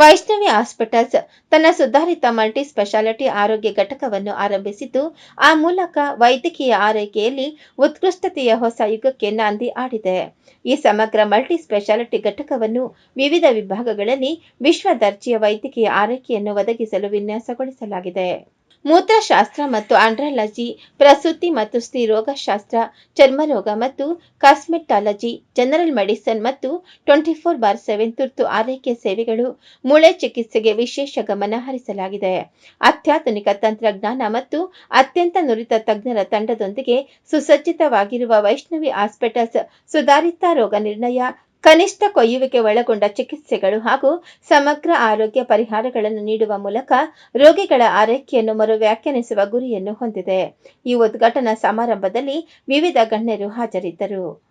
Vaishnavi hospitals ತನ್ನ ಸುಧಾರಿತ multi speciality ಆರೋಗ್ಯ ಘಟಕವನ್ನು ಆರಂಭಿಸಿದ್ದು, ಆ ಮೂಲಕ ವೈದ್ಯಕೀಯ ಆರೈಕೆಯಲ್ಲಿ ಉತ್ಕೃಷ್ಟತೆಯ ಹೊಸ ಯುಗಕ್ಕೆ ನಾಂದಿ ಆಡಿದೆ. ಈ ಸಮಗ್ರ ಮಲ್ಟಿ ಸ್ಪೆಷಾಲಿಟಿ ಘಟಕವನ್ನು ವಿವಿಧ ವಿಭಾಗಗಳಲ್ಲಿ ವಿಶ್ವ ದರ್ಜೆಯ ವೈದ್ಯಕೀಯ ಆರೈಕೆಯನ್ನು ಒದಗಿಸಲು ವಿನ್ಯಾಸಗೊಳಿಸಲಾಗಿದೆ. ಮೂತ್ರಶಾಸ್ತ್ರ ಮತ್ತು ಆಂಡ್ರಾಲಜಿ ಪ್ರಸೂತಿ ಮತ್ತು ಸ್ತ್ರೀ ರೋಗಶಾಸ್ತ್ರ ಚರ್ಮರೋಗ ಮತ್ತು ಕಾಸ್ಮೆಟಾಲಜಿ, ಜನರಲ್ ಮೆಡಿಸಿನ್ ಮತ್ತು ಟ್ವೆಂಟಿ ಫೋರ್ ಬಾರ್ ಸೆವೆನ್ ತುರ್ತು ಆರೈಕೆ ಸೇವೆಗಳು, ಮೂಳೆ ಚಿಕಿತ್ಸೆಗೆ ವಿಶೇಷ ಗಮನ ಹರಿಸಲಾಗಿದೆ. ಅತ್ಯಾಧುನಿಕ ತಂತ್ರಜ್ಞಾನ ಮತ್ತು ಅತ್ಯಂತ ನುರಿತ ತಜ್ಞರ ತಂಡದೊಂದಿಗೆ ಸುಸಜ್ಜಿತವಾಗಿರುವ ವೈಷ್ಣವಿ ಹಾಸ್ಪಿಟಲ್ಸ್ ಸುಧಾರಿತ ರೋಗ ನಿರ್ಣಯ ಕನಿಷ್ಠ ಕೊಯ್ಯುವಿಕೆ ಒಳಗೊಂಡ ಚಿಕಿತ್ಸೆಗಳು ಹಾಗೂ ಸಮಗ್ರ ಆರೋಗ್ಯ ಪರಿಹಾರಗಳನ್ನು ನೀಡುವ ಮೂಲಕ ರೋಗಿಗಳ ಆರೈಕೆಯನ್ನು ಮರು ವ್ಯಾಖ್ಯಾನಿಸುವ ಗುರಿಯನ್ನು ಹೊಂದಿದೆ. ಈ ಉದ್ಘಾಟನಾ ಸಮಾರಂಭದಲ್ಲಿ ವಿವಿಧ ಗಣ್ಯರು ಹಾಜರಿದ್ದರು.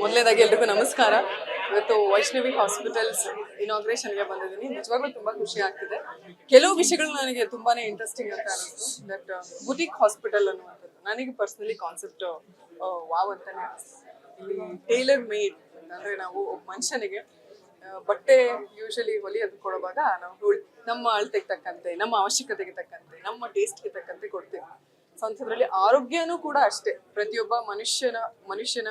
ಮೊದಲನೇದಾಗಿ ಎಲ್ರಿಗೂ ನಮಸ್ಕಾರ. ಇವತ್ತು ವೈಷ್ಣವಿ ಹಾಸ್ಪಿಟಲ್ಸ್ ಇನಾಗ್ರೇಷನ್ಗೆ ಬಂದಿದ್ದೀನಿ. ನಿಜವಾಗ್ಲೂ ತುಂಬಾ ಖುಷಿ ಆಗ್ತಿದೆ. ಕೆಲವು ವಿಷಯಗಳು ನನಗೆ ತುಂಬಾನೇ ಇಂಟ್ರೆಸ್ಟಿಂಗ್ ಅಂತ ಅನಿಸ್ತು. ದಟ್ ಬುಟಿಕ್ ಹಾಸ್ಪಿಟಲ್ ಅನ್ನುವಂಥದ್ದು ನನಗೆ ಪರ್ಸನಲಿ ಕಾನ್ಸೆಪ್ಟ್ ವಾವ್ ಅಂತಾನೆ ಇಲ್ಲಿ ಟೈಲರ್ ಮೇಡ್ ಅಂದ್ರೆ ನಾವು ಮನುಷ್ಯನಿಗೆ ಆ, ಬಟ್ಟೆ ಯೂಶಲಿ ಹೊಲಿಯೋದು ಕೊಡುವಾಗ ನಾವು ನಮ್ಮ ಅಳತೆಗೆ ತಕ್ಕಂತೆ ನಮ್ಮ ಅವಶ್ಯಕತೆಗೆ ತಕ್ಕಂತೆ ನಮ್ಮ ಟೇಸ್ಟ್ಗೆ ತಕ್ಕಂತೆ ಕೊಡ್ತೀವಿ. ಸೊ ಅಂಥದ್ರಲ್ಲಿ ಆರೋಗ್ಯನೂ ಕೂಡ ಅಷ್ಟೇ. ಪ್ರತಿಯೊಬ್ಬ ಮನುಷ್ಯನ ಮನುಷ್ಯನ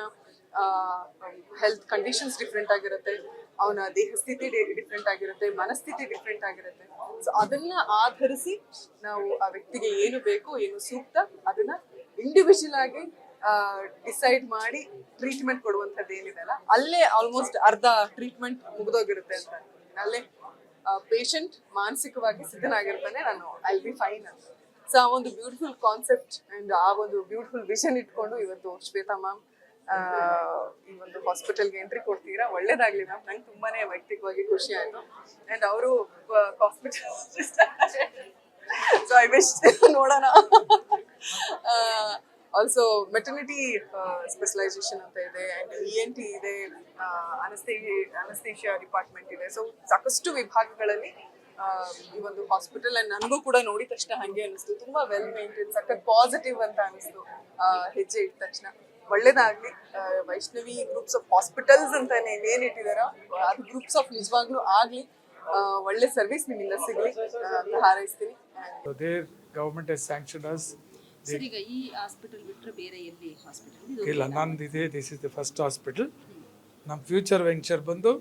ಹೆಲ್ತ್ ಕಂಡೀಷನ್ಸ್ ಡಿಫ್ರೆಂಟ್ ಆಗಿರುತ್ತೆ, ಅವನ ದೇಹ ಸ್ಥಿತಿ ಡಿಫ್ರೆಂಟ್ ಆಗಿರುತ್ತೆ, ಮನಸ್ಥಿತಿ ಡಿಫ್ರೆಂಟ್ ಆಗಿರುತ್ತೆ ಸೊ ಅದನ್ನ ಆಧರಿಸಿ ನಾವು ಆ ವ್ಯಕ್ತಿಗೆ ಏನು ಬೇಕು, ಏನು ಸೂಕ್ತ, ಅದನ್ನ ಇಂಡಿವಿಜುವಲ್ ಆಗಿ ಡಿಸೈಡ್ ಮಾಡಿ ಟ್ರೀಟ್ಮೆಂಟ್ ಕೊಡುವಂಥದ್ದು ಏನಿದೆಲ್ಲ ಅಲ್ಲೇ ಆಲ್ಮೋಸ್ಟ್ ಅರ್ಧ ಟ್ರೀಟ್ಮೆಂಟ್ ಮುಗಿದೋಗಿರುತ್ತೆ ಅಂತ. ಅಲ್ಲೇ ಪೇಷಂಟ್ ಮಾನಸಿಕವಾಗಿ ಸಿದ್ಧನಾಗಿರ್ತಾನೆ, ನಾನು ಐ ಬಿ ಫೈನ್ ಸೊ ಆ ಒಂದು ಬ್ಯೂಟಿಫುಲ್ ಕಾನ್ಸೆಪ್ಟ್ ಅಂಡ್ ಆ ಒಂದು ಬ್ಯೂಟಿಫುಲ್ ವಿಷನ್ ಇಟ್ಕೊಂಡು ಇವತ್ತು ಶ್ವೇತಾ ಮ್ಯಾಮ್ ಈ ಒಂದು ಹಾಸ್ಪಿಟಲ್ಗೆ ಎಂಟ್ರಿ ಕೊಡ್ತೀರಾ? ಒಳ್ಳೇದಾಗ್ಲಿ ಮ್ಯಾಮ್ ನಂಗೆ ತುಂಬಾನೇ ವೈಯಕ್ತಿಕವಾಗಿ ಖುಷಿ ಆಯ್ತು. ಅಂಡ್ ಅವರು ಹಾಸ್ಪಿಟಲ್ ಸೊ ಐ ವಿಶ್ ನೋಡೋಣ. ಆಲ್ಸೋ ಮೆಟರ್ನಿಟಿ ಸ್ಪೆಷಲೈಸೇಷನ್ ಅಂತ ಇದೆ. ಅಂಡ್ ಇ ಎನ್ ಟಿ ಇದೆ. ಅನಸ್ತೆ ಅನಸ್ತೇಷಿಯಾ ಡಿಪಾರ್ಟ್ಮೆಂಟ್ ಇದೆ. ಸೊ ಸಾಕಷ್ಟು ವಿಭಾಗಗಳಲ್ಲಿ ಈ ಒಂದು ಹಾಸ್ಪಿಟಲ್ ಅಂಡ್ ನನಗೂ ಕೂಡ ನೋಡಿದ ತಕ್ಷಣ ಹಂಗೆ ಅನಿಸ್ತು. ತುಂಬಾ ವೆಲ್ ಮೇಂಟೈನ್ ಸಖತ್ ಪಾಸಿಟಿವ್ ಅಂತ ಅನಿಸ್ತು. ಹೆಜ್ಜೆ ಇಟ್ಟ ತಕ್ಷಣ. ಒಳ್ಳೇದಾಗ್ಲಿ. ವೈಷ್ಣವಿ ಗ್ರೂಪ್ಸ್ ಆಫ್ ಹಾಸ್ಪಿಟಲ್ಸ್ ಅಂತ ಏನ್ ಇಟ್ಟಿದಾರ ಅದು ಗ್ರೂಪ್ಸ್ ಆಫ್ ನಿಜವಾಗ್ಲೂ ಆಗ್ಲಿ. ಒಳ್ಳೆ ಸರ್ವಿಸ್ ನಿಮ್ಮಿಂದ ಸಿಗ್ಲಿ. ಅಂತ ಹಾರೈಸ್ತೀನಿ. Government has sanctioned us. Sir ಈಗ ಈ ಹಾಸ್ಪಿಟಲ್ ಬಿಟ್ಟರೆ ಬೇರೆ ಎಲ್ಲಿ ಹಾಸ್ಪಿಟಲ್ ಇಲ್ಲ ನಂದು ಇದೆ this is the first hospital ನಮ್ಮ ಫ್ಯೂಚರ್ ವೆಂಚರ್ ಬಂದು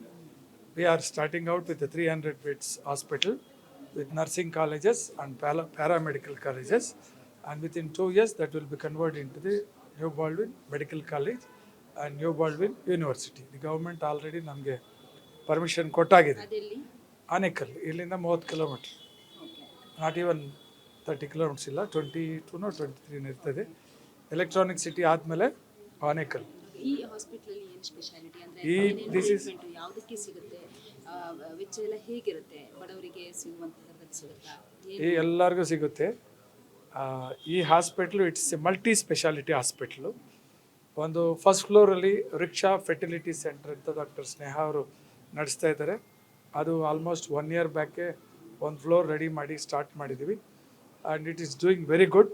we are starting out with three hundred beds hospital with nursing colleges and para paramedical colleges and with in two years that will be convert into the new Baldwin medical college and new Baldwin university the government already ನಮಗೆ permission ಕೊಟ್ಟಾಗಿದೆ. ಆನೇಕಲ್ ಇಲ್ಲಿಂದ ಮೂವತ್ತು kilometre not even thirty kilometres ಇಲ್ಲ twenty ಟೂನು twenty three ಇರ್ತದೆ. Electronic city ಆದಮೇಲೆ ಆನೇಕಲ್. ಈ ಹಾಸ್ಪಿಟಲಲ್ಲಿ ಏನು ಸ್ಪೆಷಾಲಿಟಿ ಅಂದರೆ ಈ- this is- ಯಾವುದಕ್ಕೆ ಸಿಗುತ್ತೆ? ವೆಚ್ಚ ಎಲ್ಲ ಹೇಗಿರುತ್ತೆ? ಬಡವರಿಗೆ ಸಿಗುತ್ತಾ? ಈ ಎಲ್ಲರಿಗೂ ಸಿಗುತ್ತೆ. ಈ hospital it's a multi speciality hospital. ಒಂದು ಫಸ್ಟ್ ಫ್ಲೋರಲ್ಲಿ ರಿಕ್ಷಾ ಫೆಟಿಲಿಟಿ ಸೆಂಟರ್ ಅಂತ ಡಾಕ್ಟರ್ ಸ್ನೇಹ ಅವರು ನಡೆಸ್ತಾ ಇದ್ದಾರೆ. ಅದು ಆಲ್ಮೋಸ್ಟ್ ಒನ್ ಇಯರ್ ಬ್ಯಾಕೆ ಒಂದು ಫ್ಲೋರ್ ರೆಡಿ ಮಾಡಿ ಸ್ಟಾರ್ಟ್ ಮಾಡಿದ್ದೀವಿ. And it is doing very good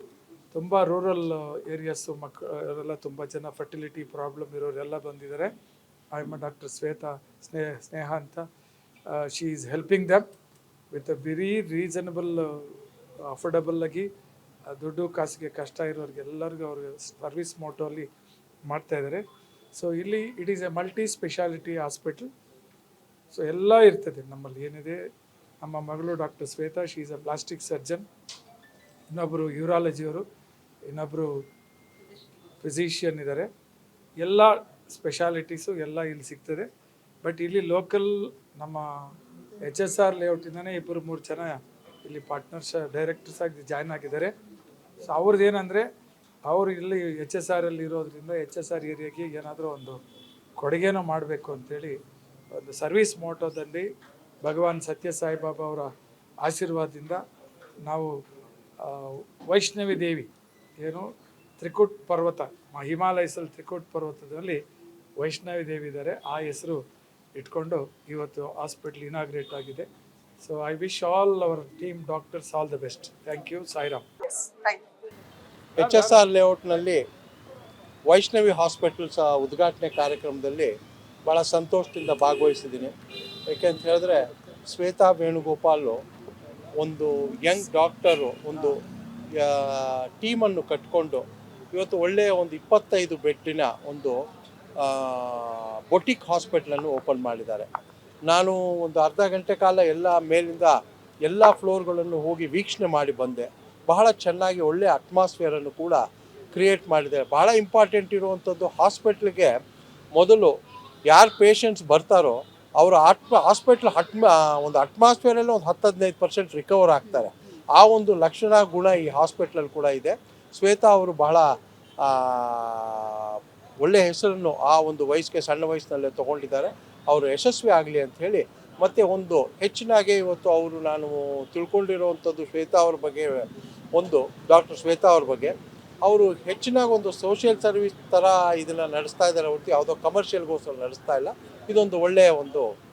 ತುಂಬ ರೂರಲ್ ಏರಿಯಾಸು ಮಕ್ಕಳೆಲ್ಲ ತುಂಬ ಜನ ಫರ್ಟಿಲಿಟಿ ಪ್ರಾಬ್ಲಮ್ ಇರೋರೆಲ್ಲ ಬಂದಿದ್ದಾರೆ. I am doctor Shweta Sneha Sneha ಅಂತ. She is helping them with a very reasonable affordable ಆಗಿ ದುಡ್ಡು ಕಾಸಿಗೆ ಕಷ್ಟ ಇರೋರಿಗೆ ಎಲ್ಲರಿಗೂ ಅವ್ರಿಗೆ ಸರ್ವಿಸ್ ಮೋಟೋಲ್ಲಿ ಮಾಡ್ತಾ ಇದ್ದಾರೆ. ಸೊ ಇಲ್ಲಿ it is a multi speciality hospital so ಎಲ್ಲ ಇರ್ತದೆ ನಮ್ಮಲ್ಲಿ. ಏನಿದೆ? ನಮ್ಮ ಮಗಳು doctor Shweta she is a plastic surgeon ಇನ್ನೊಬ್ಬರು ಯೂರಾಲಜಿಯವರು ಇನ್ನೊಬ್ಬರು ಫಿಸಿಷಿಯನ್ ಇದ್ದಾರೆ. ಎಲ್ಲ ಸ್ಪೆಷಾಲಿಟೀಸು ಎಲ್ಲ ಇಲ್ಲಿ ಸಿಗ್ತದೆ. ಬಟ್ ಇಲ್ಲಿ ಲೋಕಲ್ ನಮ್ಮ ಎಚ್ ಎಸ್ ಆರ್ ಲೇಔಟಿಂದನೇ ಇಬ್ಬರು ಮೂರು ಜನ ಇಲ್ಲಿ ಪಾರ್ಟ್ನರ್ಸ್ ಡೈರೆಕ್ಟರ್ಸ್ ಆಗಿ ಜಾಯ್ನ್ ಆಗಿದ್ದಾರೆ. ಸೊ ಅವ್ರದ್ದು ಏನಂದರೆ, ಅವರು ಇಲ್ಲಿ ಎಚ್ ಎಸ್ ಆರ್ ಅಲ್ಲಿ ಇರೋದ್ರಿಂದ ಎಚ್ ಎಸ್ ಆರ್ ಏರಿಯಾಗೆ ಏನಾದರೂ ಒಂದು ಕೊಡುಗೆನೂ ಮಾಡಬೇಕು ಅಂತೇಳಿ ಒಂದು ಸರ್ವಿಸ್ ಮೋಟೋದಲ್ಲಿ ಭಗವಾನ್ ಸತ್ಯ ಸಾಯಿಬಾಬಾ ಅವರ ಆಶೀರ್ವಾದದಿಂದ ನಾವು ವೈಷ್ಣವಿ ದೇವಿ ಏನು ತ್ರಿಕುಟ್ ಪರ್ವತ ಹಿಮಾಲಯಸಲ್ಲಿ ತ್ರಿಕುಟ್ ಪರ್ವತದಲ್ಲಿ ವೈಷ್ಣವಿ ದೇವಿ ಇದ್ದಾರೆ. ಆ ಹೆಸರು ಇಟ್ಕೊಂಡು ಇವತ್ತು ಹಾಸ್ಪಿಟ್ಲ್ ಇನಾಗ್ರೇಟ್ ಆಗಿದೆ. So I wish all our team doctors all the best thank you Sairam H S R ಲೇಔಟ್ನಲ್ಲಿ Vaishnavi hospitals ಉದ್ಘಾಟನೆ ಕಾರ್ಯಕ್ರಮದಲ್ಲಿ ಭಾಳ ಸಂತೋಷದಿಂದ ಭಾಗವಹಿಸಿದ್ದೀನಿ. ಯಾಕೆಂತ ಹೇಳಿದ್ರೆ ಶ್ವೇತಾ ವೇಣುಗೋಪಾಲು ಒಂದು ಯಂಗ್ ಡಾಕ್ಟರು ಒಂದು ಟೀಮನ್ನು ಕಟ್ಕೊಂಡು ಇವತ್ತು ಒಳ್ಳೆಯ ಒಂದು ಇಪ್ಪತ್ತೈದು ಬೆಡ್ಡಿನ ಒಂದು ಬೊಟಿಕ್ ಹಾಸ್ಪಿಟ್ಲನ್ನು ಓಪನ್ ಮಾಡಿದ್ದಾರೆ. ನಾನು ಒಂದು ಅರ್ಧ ಗಂಟೆ ಕಾಲ ಎಲ್ಲ ಮೇಲಿಂದ ಎಲ್ಲ ಫ್ಲೋರ್ಗಳನ್ನು ಹೋಗಿ ವೀಕ್ಷಣೆ ಮಾಡಿ ಬಂದೆ. ಬಹಳ ಚೆನ್ನಾಗಿ ಒಳ್ಳೆಯ ಅಟ್ಮಾಸ್ಫಿಯರನ್ನು ಕೂಡ ಕ್ರಿಯೇಟ್ ಮಾಡಿದ್ದಾರೆ ಬಹಳ ಇಂಪಾರ್ಟೆಂಟ್ ಇರುವಂಥದ್ದು ಹಾಸ್ಪಿಟ್ಲಿಗೆ ಮೊದಲು ಯಾರು ಪೇಷಂಟ್ಸ್ ಬರ್ತಾರೋ ಅವರ ಆತ್ಮ ಹಾಸ್ಪಿಟ್ಲ್ ಅಟ್ಮ ಒಂದು ಅಟ್ಮಾಸ್ಫಿಯರಲ್ಲಿ ಒಂದು ಹತ್ತು ಹದಿನೈದು ಪರ್ಸೆಂಟ್ ರಿಕವರ್ ಆಗ್ತಾರೆ. ಆ ಒಂದು ಲಕ್ಷಣ ಗುಣ ಈ ಹಾಸ್ಪಿಟ್ಲಲ್ಲಿ ಕೂಡ ಇದೆ. ಶ್ವೇತಾ ಅವರು ಬಹಳ ಒಳ್ಳೆಯ ಹೆಸರನ್ನು ಆ ಒಂದು ವಯಸ್ಸಿಗೆ, ಸಣ್ಣ ವಯಸ್ಸಿನಲ್ಲೇ ತೊಗೊಂಡಿದ್ದಾರೆ. ಅವರು ಯಶಸ್ವಿ ಆಗಲಿ ಅಂತ ಹೇಳಿ ಮತ್ತು ಒಂದು ಹೆಚ್ಚಿನಾಗೆ ಇವತ್ತು ಅವರು ನಾನು ತಿಳ್ಕೊಂಡಿರುವಂಥದ್ದು ಶ್ವೇತಾ ಅವ್ರ ಬಗ್ಗೆ ಒಂದು ಡಾಕ್ಟರ್ ಶ್ವೇತಾ ಅವ್ರ ಬಗ್ಗೆ. ಅವರು ಹೆಚ್ಚಿನ ಒಂದು ಸೋಷಿಯಲ್ ಸರ್ವಿಸ್ ಥರ ಇದನ್ನು ನಡೆಸ್ತಾ ಇದ್ದಾರೆ ಹೊರತು ಯಾವುದೋ ಕಮರ್ಷಿಯಲ್ಗೋಸ್ಕರ ನಡೆಸ್ತಾ ಇಲ್ಲ. ಇದೊಂದು ಒಳ್ಳೆಯ ಒಂದು